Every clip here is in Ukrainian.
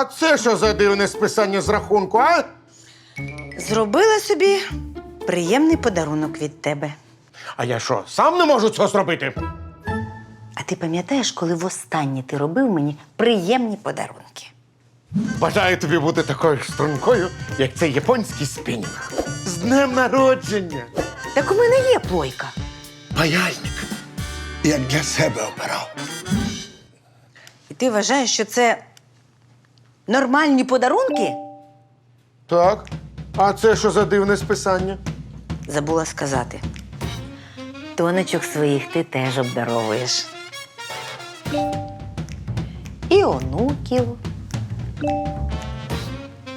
А це що за дивне списання з рахунку, а? Зробила собі приємний подарунок від тебе. А я що, сам не можу цього зробити? А ти пам'ятаєш, коли востаннє ти робив мені приємні подарунки? Бажаю тобі бути такою стрункою, як цей японський спінінг. З днем народження! Так у мене є плойка. Паяльник. Як для себе обирав. І ти вважаєш, що це нормальні подарунки? Так. А це що за дивне списання? Забула сказати. Донечок своїх ти теж обдаровуєш. І онуків,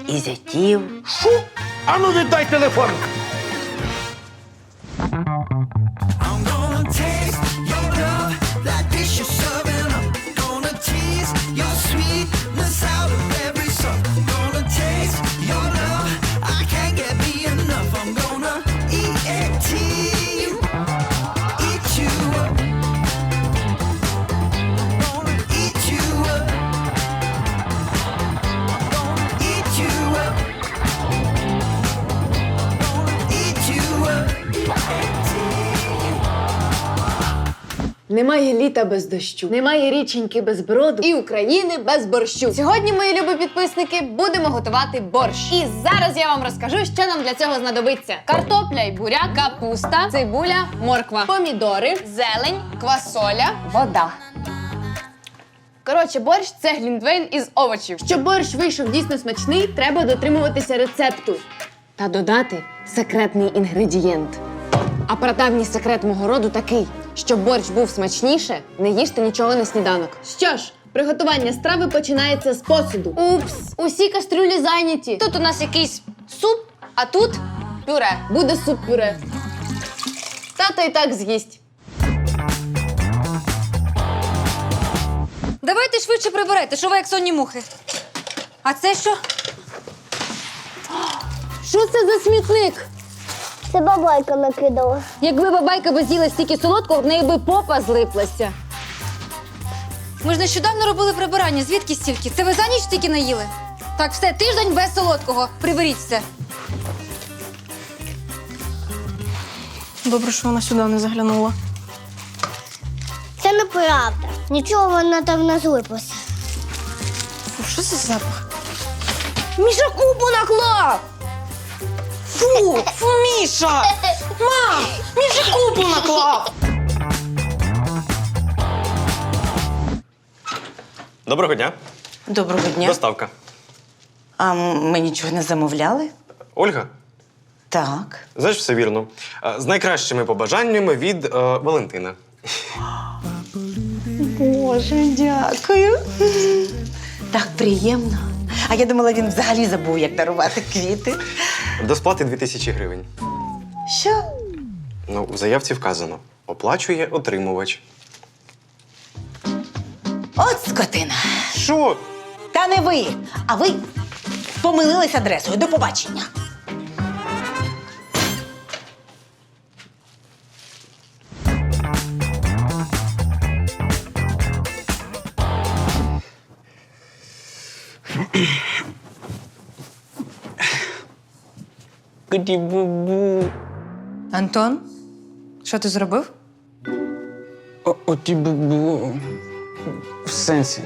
і зятів. Шу? Ану віддай телефон! Немає літа без дощу, немає річеньки без броду і України без борщу. Сьогодні, мої любі підписники, будемо готувати борщ. І зараз я вам розкажу, що нам для цього знадобиться: картопля і буряк, капуста, цибуля, морква, помідори, зелень, квасоля, вода. Коротше, борщ це глінтвейн із овочів. Щоб борщ вийшов дійсно смачний, треба дотримуватися рецепту та додати секретний інгредієнт. А прадавній секрет мого роду такий: щоб борщ був смачніше, не їжте нічого на сніданок. Що ж, приготування страви починається з посуду. Упс, усі кастрюлі зайняті. Тут у нас якийсь суп, а тут пюре. Буде суп-пюре. Тато і так з'їсть. Давайте швидше прибирайте, що ви як сонні мухи. А це що? Що це за смітник? Це бабайка накидала. Якби бабайка би з'їла стільки солодкого, в неї би попа злиплася. Ми ж нещодавно робили прибирання. Звідки стільки? Це ви за ніч стільки наїли? Так, все, тиждень без солодкого. Приберіть все. Добре, що вона сюди не заглянула. Це неправда. Нічого вона там не злиплася. Фу, що це за запах? Міша купу наклав! Фу, фу, Міша! Мам! Міша купу наклав! Доброго дня. Доброго дня. Доставка. А ми нічого не замовляли? Ольга, Так. знаєш, все вірно. Е, З найкращими побажаннями від е, Валентина. Боже, дякую. Так приємно. А я думала, він взагалі забув, як дарувати квіти. До сплати 2000 гривень. Що? Ну, в заявці вказано. Оплачує отримувач. От скотина. Що? Та не ви, а ви помилились адресою. До побачення. Оті-бу-бу. Антон, що ти зробив? Оті-бу-бу. В сенсі.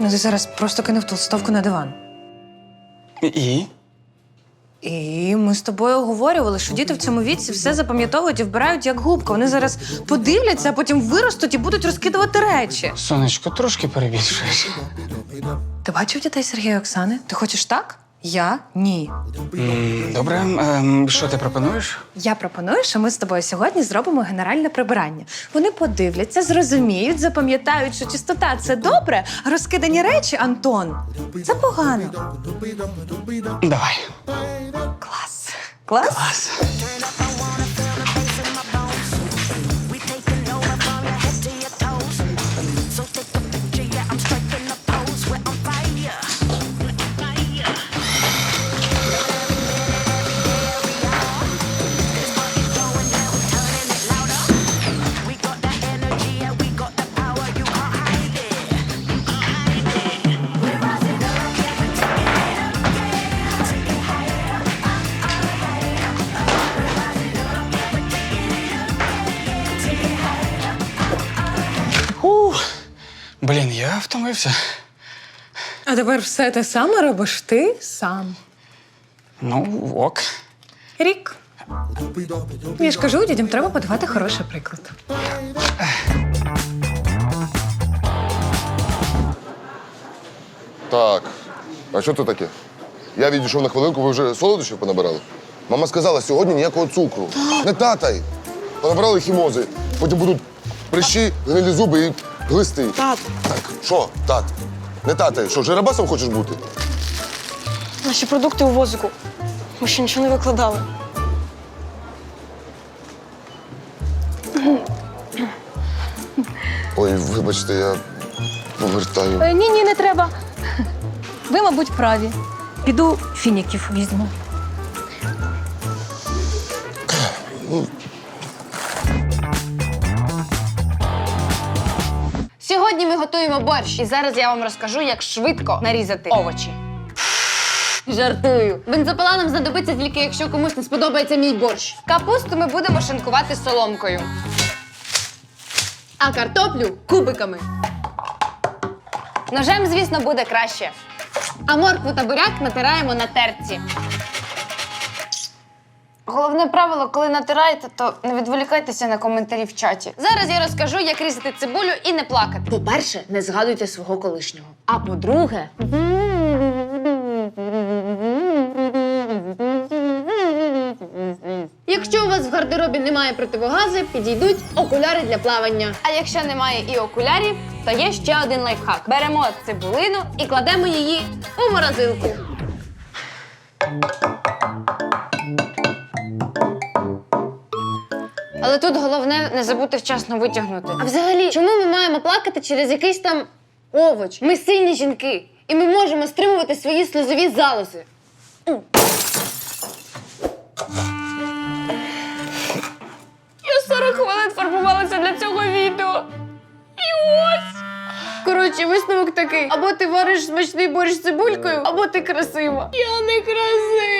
Ну, ти зараз просто кинув толстовку на диван. І? І ми з тобою оговорювали, що діти в цьому віці все запам'ятовують і вбирають як губка. Вони зараз подивляться, а потім виростуть і будуть розкидувати речі. Сонечко, трошки перебільшуєш. Ти бачив дітей Сергія і Оксани? Ти хочеш так? Я ні. Добре, ем, що ти пропонуєш? Я пропоную, що ми з тобою сьогодні зробимо генеральне прибирання. Вони подивляться, зрозуміють, запам'ятають, що чистота це добре, а розкидані речі, Антон, це погано. Давай. Клас. Клас? Клас. Втомився. А тепер все те саме робиш ти сам. Ну, ок. Рік. Я ж кажу, дітям треба подавати хороший приклад. Так. А що це таке? Я відійшов на хвилинку, ви вже солодощів понабирали? Мама сказала, сьогодні ніякого цукру. Не татай. Понабирали хімози. Потім будуть прищі, гнилі зуби і глисти. Тат, Так, що, тат? Не татай. Що, жеребасом хочеш бути? наші продукти у возику. Ми ще нічого не викладали. Ой, вибачте, я повертаю. Е, ні, ні, не треба. Ви, мабуть, праві. Піду фініків візьму. Сьогодні ми готуємо борщ, і зараз я вам розкажу, як швидко нарізати овочі. Жартую. Бензопила нам знадобиться тільки, якщо комусь не сподобається мій борщ. Капусту ми будемо шинкувати соломкою. А картоплю кубиками. Ножем, звісно, буде краще. А моркву та буряк натираємо на терці. Головне правило, коли натираєте, то не відволікайтеся на коментарі в чаті. Зараз я розкажу, як різати цибулю і не плакати. По-перше, не згадуйте свого колишнього. А по-друге. Якщо у вас в гардеробі немає противогази, підійдуть окуляри для плавання. А якщо немає і окулярів, то є ще один лайфхак. Беремо цибулину і кладемо її у морозилку. Але тут головне не забути вчасно витягнути. А взагалі, чому ми маємо плакати через якийсь там овоч? Ми сильні жінки, і ми можемо стримувати свої сльозові залози. Я 40 хвилин фарбувалася для цього відео. І ось. Коротше, висновок такий: або ти вариш смачний борщ з цибулькою, або ти красива. Я не красива.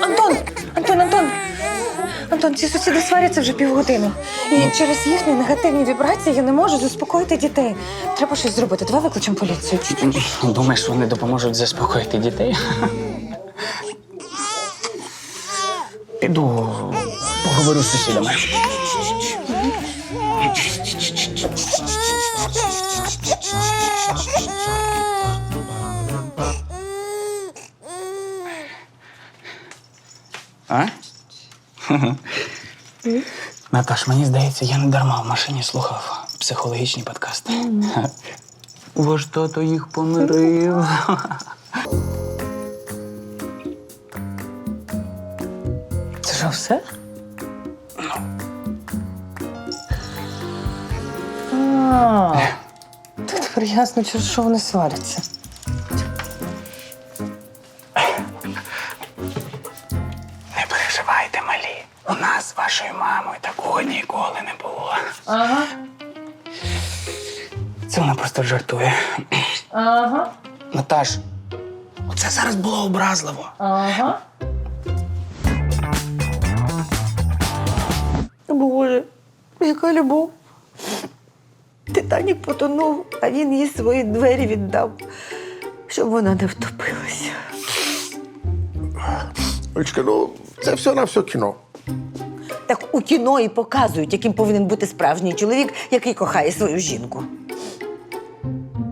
Антон! Антон, Антон! Антон, ці сусіди сваряться вже півгодини. І через їхні негативні вібрації я не можу заспокоїти дітей. Треба щось зробити. Давай викличемо поліцію. Думаєш, вони допоможуть заспокоїти дітей? Піду поговорю з сусідами. Наташ, мені здається, я не дарма в машині слухав психологічні подкасти. Ваш тато їх помирив. Це що, все? А, то тепер ясно, через що вони сваряться. У нас з вашою мамою такого ніколи не було. Ага, Це вона просто жартує. ага, Наташ, оце зараз було образливо. ага. Боже, яка любов. Титанік потонув, а він їй свої двері віддав, щоб вона не втопилася. Олечка, ну це все на все кіно. Так у кіно і показують, яким повинен бути справжній чоловік, який кохає свою жінку.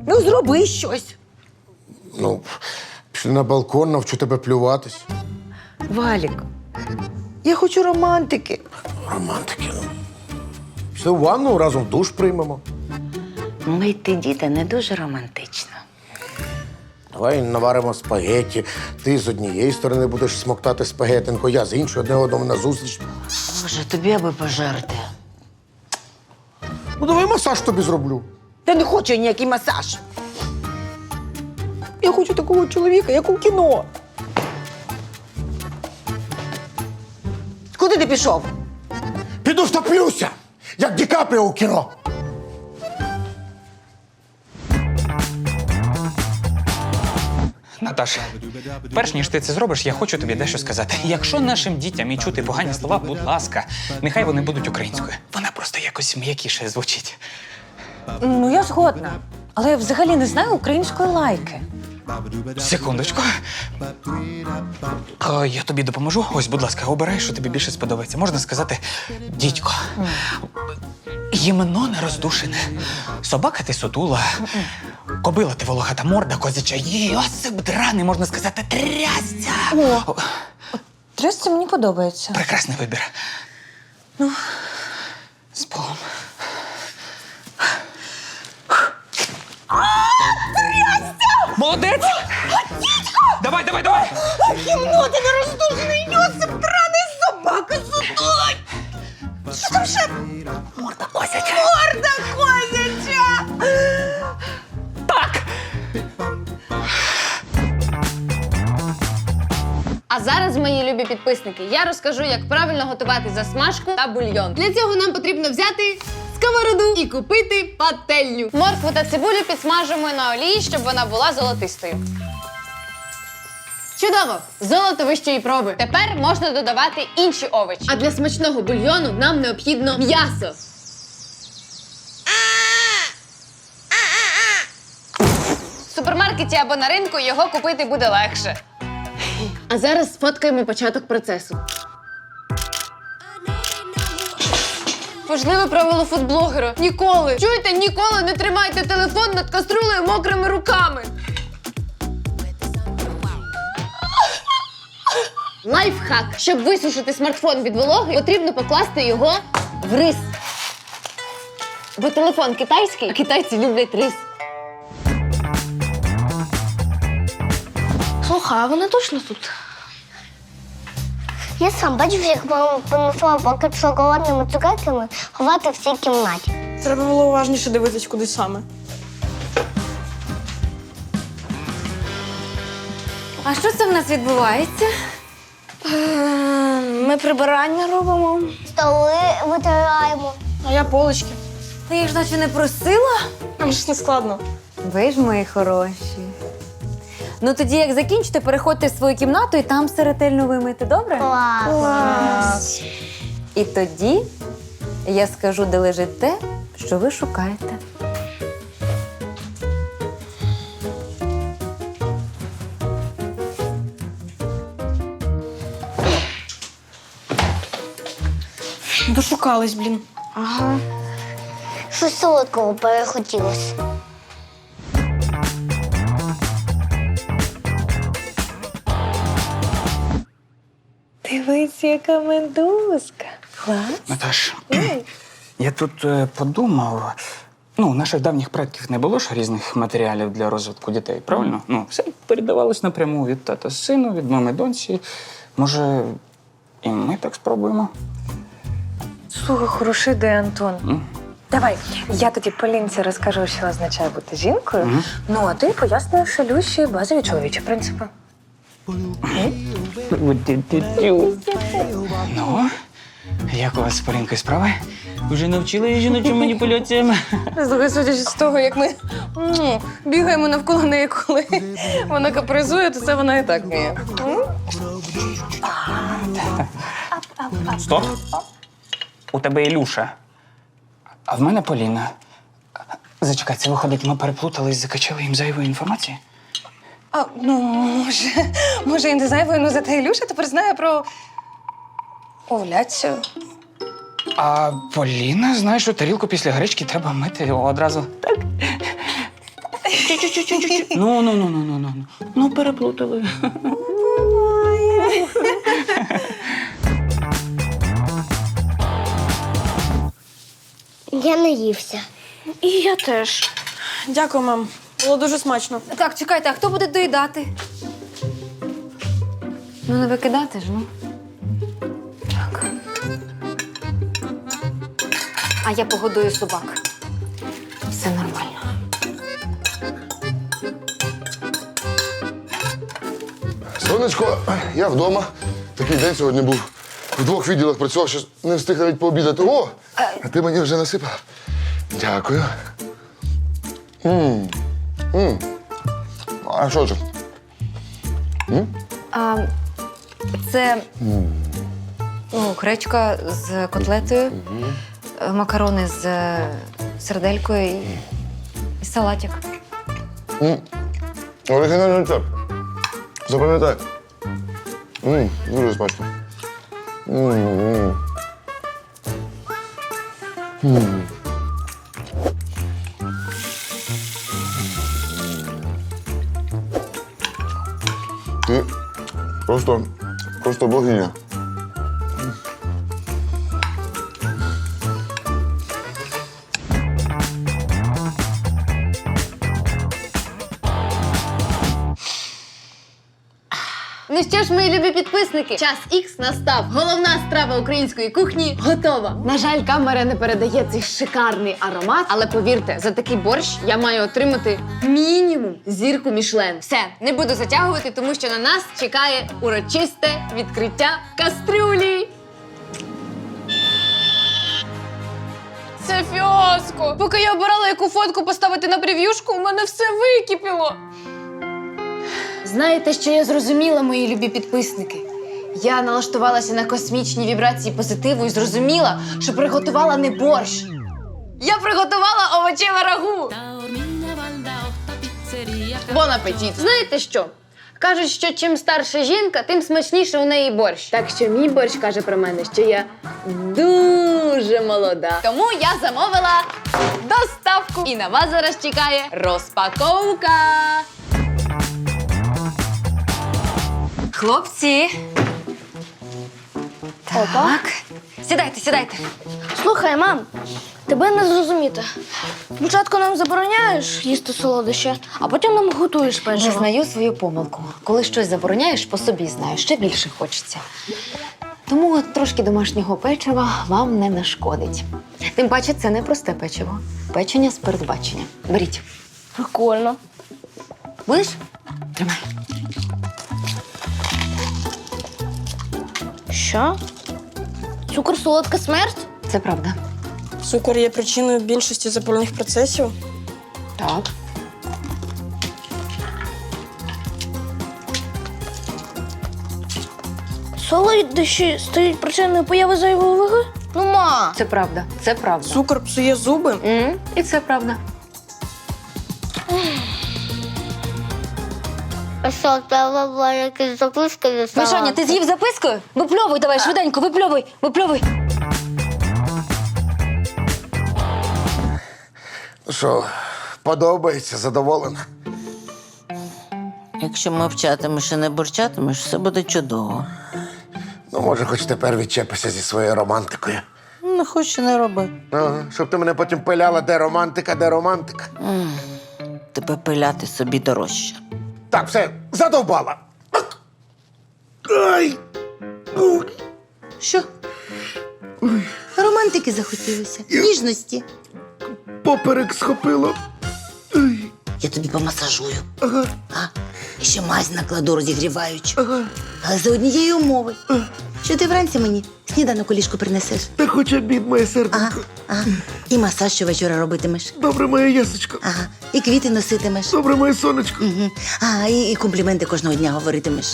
Ну, зроби щось. Ну, пішли на балкон, навчу тебе плюватись. Валік, я хочу романтики. Романтики, ну. Пішли в ванну, разом душ приймемо. Мити діти не дуже романтично. Давай наваримо спагеті. Ти з однієї сторони будеш смоктати спагетинку, я з іншої одне одному назустріч. Боже, тобі аби пожерти. Ну, давай масаж тобі зроблю. Та не хочу я ніякий масаж. Я хочу такого чоловіка, як у кіно. Куди ти пішов? Піду втоплюся, як Ді Капріо у кіно. Наташ, перш ніж ти це зробиш, я хочу тобі дещо сказати. Якщо нашим дітям і чути погані слова, будь ласка, нехай вони будуть українською. Вона просто якось м'якіше звучить. Ну, я згодна. Але я взагалі не знаю української лайки. Секундочку. А, я тобі допоможу. Ось, будь ласка, обирай, що тобі більше сподобається. Можна сказати, дідько. Ємено не роздушене. Собака ти сутула. Кобила ти волохата морда, козяча. Йосип драний, можна сказати, трясця. О, Трясся мені подобається. прекрасний вибір. Ну, з Богом. Молодець! Давай, давай, давай! Кімноти не роздужений Йосип, драний собака сутулий! Що там ще? Підписники, я розкажу, як правильно готувати засмажку та бульйон. Для цього нам потрібно взяти сковороду і купити пательню. Моркву та цибулю підсмажимо на олії, щоб вона була золотистою. Чудово! Золото вищої проби. Тепер можна додавати інші овочі. А для смачного бульйону нам необхідно м'ясо. В супермаркеті або на ринку його купити буде легше. А зараз сфоткаємо початок процесу. Важливе правило фудблогера. Ніколи, чуєте, ніколи не тримайте телефон над каструлею мокрими руками. Лайфхак. Щоб висушити смартфон від вологи, потрібно покласти його в рис. Бо телефон китайський, а китайці люблять рис. Слухай, а вони точно тут? Я сам бачив, як мама понесла пакет з шоколадними цукерками ховати в цій кімнаті. Треба було уважніше дивитись, куди саме. А що це в нас відбувається? Ми прибирання робимо, Столи витираємо. а я полочки. Ти їх ж наче не просила? Нам ж не складно. Ви ж мої хороші. Ну тоді, як закінчите, переходьте в свою кімнату і там все ретельно вимити, добре? Клас. І тоді я скажу, де лежить те, що ви шукаєте. Дошукались, блін. Щось солодкого перехотілося. Яка медузка. Клас. Наташ, я тут е, подумав. Ну, у наших давніх предків не було ж різних матеріалів для розвитку дітей, правильно? Ну, все передавалось напряму від тата сину, від мами доньці. Може, і ми так спробуємо? Слухай, хороша ідея, Антон. М? Давай, я тоді Полінці розкажу, що означає бути жінкою. Ну, а ти пояснюєш Люші базові чоловічі принципи. Ну, як у вас з Полінкою справи? Вже навчили її жіночим маніпуляціям? Слухай, судячи з того, як ми м, бігаємо навколо неї, коли вона капризує, то це вона і так вміє. Стоп. У тебе Ілюша. А в мене Поліна. Зачекай, це виходить, ми переплутались, закачали їм зайвої інформації? А, ну, може, може, і не зайвою, ну зате Ілюша тепер знає про овуляцію. А Поліна знає, що тарілку після гречки треба мити одразу. Так. Ну, ну, ну, ну, ну, ну. Ну, переплутали. Я наївся. І я теж. Дякую, мам. Було дуже смачно. Так, чекайте, а хто буде доїдати? Ну, не викидати ж, ну. Так. А я погодую собак. Все нормально. Сонечко, я вдома. Такий день сьогодні був. В двох відділах працював, що не встиг навіть пообідати. О! А ти мені вже насипав. Дякую. М, м. А що це? А, це ну, гречка з котлетою, е, макарони з е, серделькою і, і салатик. Оригінальний рецепт. Запам'ятай. М, Дуже смачно. М, м. М. просто, просто богиня. Що ж, мої любі підписники, час ікс настав. Головна страва української кухні готова. На жаль, камера не передає цей шикарний аромат, але повірте, за такий борщ я маю отримати мінімум зірку Мішлен. Все, не буду затягувати, тому що на нас чекає урочисте відкриття кастрюлі. Це фіаско. Поки я обирала, яку фотку поставити на прев'юшку, у мене все википіло. Знаєте, що я зрозуміла, мої любі підписники? Я налаштувалася на космічні вібрації позитиву і зрозуміла, що приготувала не борщ. Я приготувала овочеве рагу. Бон апетит! Знаєте що? Кажуть, що чим старша жінка, тим смачніше у неї борщ. Так що мій борщ каже про мене, що я дуже молода. Тому я замовила доставку. І на вас зараз чекає розпаковка. Хлопці. Так. Сідайте, сідайте. Слухай, мам, тебе не зрозуміти. Спочатку нам забороняєш їсти солодощі, а потім нам готуєш печиво. Визнаю свою помилку. Коли щось забороняєш, по собі знаю, ще більше хочеться. Тому трошки домашнього печива вам не нашкодить. Тим паче, це не просте печиво. Печення з передбачення. Беріть. Прикольно. Будеш? Тримай. Що? Цукор солодка смерть? Це правда. Цукор є причиною більшості запальних процесів. Так. Солодощі стають причиною появи зайвої ваги? Ну, ма. Це правда. Це правда. Цукор псує зуби. М, І це правда. А що, треба була якась записка від Мишаня, ти з'їв запискою? Випльовуй давай, швиденько, випльовуй, випльовуй. Що, подобається, задоволена? Якщо мовчатимеш і не бурчатимеш, все буде чудово. Ну, може, хоч тепер відчепися зі своєю романтикою. Не хоч і не роби. Ага, щоб ти мене потім пиляла, де романтика, де романтика. Тебе пиляти собі дорожче. Так, все, задовбала. Ай! Що? Романтики захотілося. Ніжності. Поперек схопило. Я тобі помасажую. Ага. А? І ще мазь накладу розігріваючу. Ага. Але за однієї умови. Що ти вранці мені сніданок у ліжку принесеш? Та хоч обід, моє серденько. Ага. ага. І масаж щовечора робитимеш. Добре, моє ясочко. Ага. І квіти носитимеш. Добре, моє сонечко. Угу. А, і, і компліменти кожного дня говоритимеш.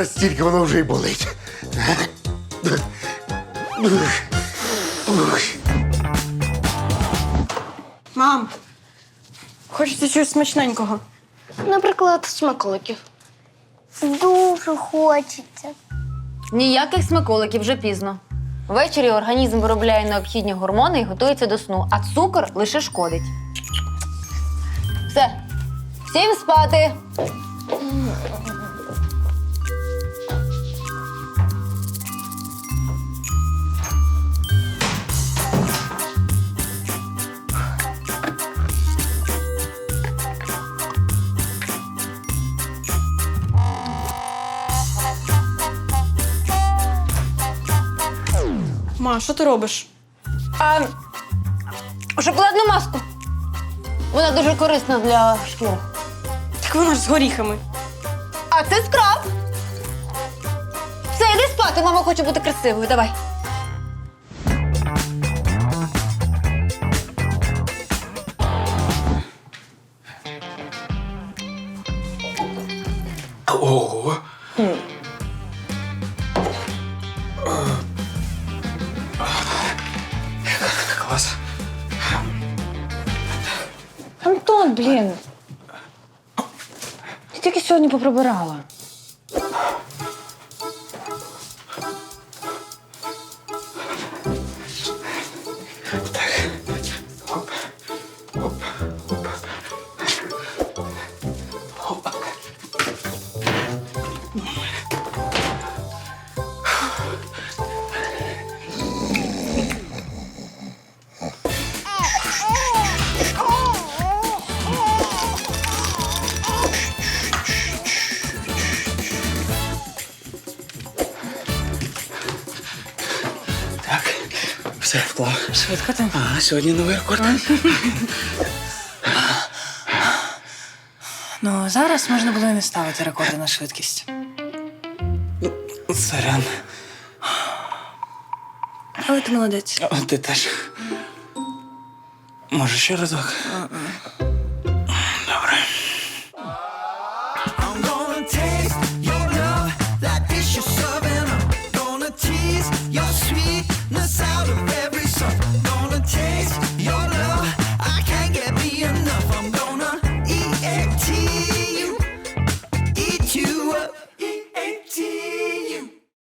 Настільки воно вже й болить. Мам, хочеться чогось смачненького. Наприклад, смаколиків. Дуже хочеться. Ніяких смаколиків вже пізно. Ввечері організм виробляє необхідні гормони і готується до сну, а цукор лише шкодить. Все, всім спати. Ма, що ти робиш? А, шоколадну маску. Вона дуже корисна для шкіри. Так вона ж з горіхами. А це скраб. Все, йди спати, мама хоче бути красивою. Давай. Блін. Ти тільки сьогодні поприбирала. Швидко там. А, сьогодні новий рекорд. Ну, зараз можна було і не ставити рекорди на швидкість. Сорян. Але ти молодець. О, ти теж. Може, ще разок?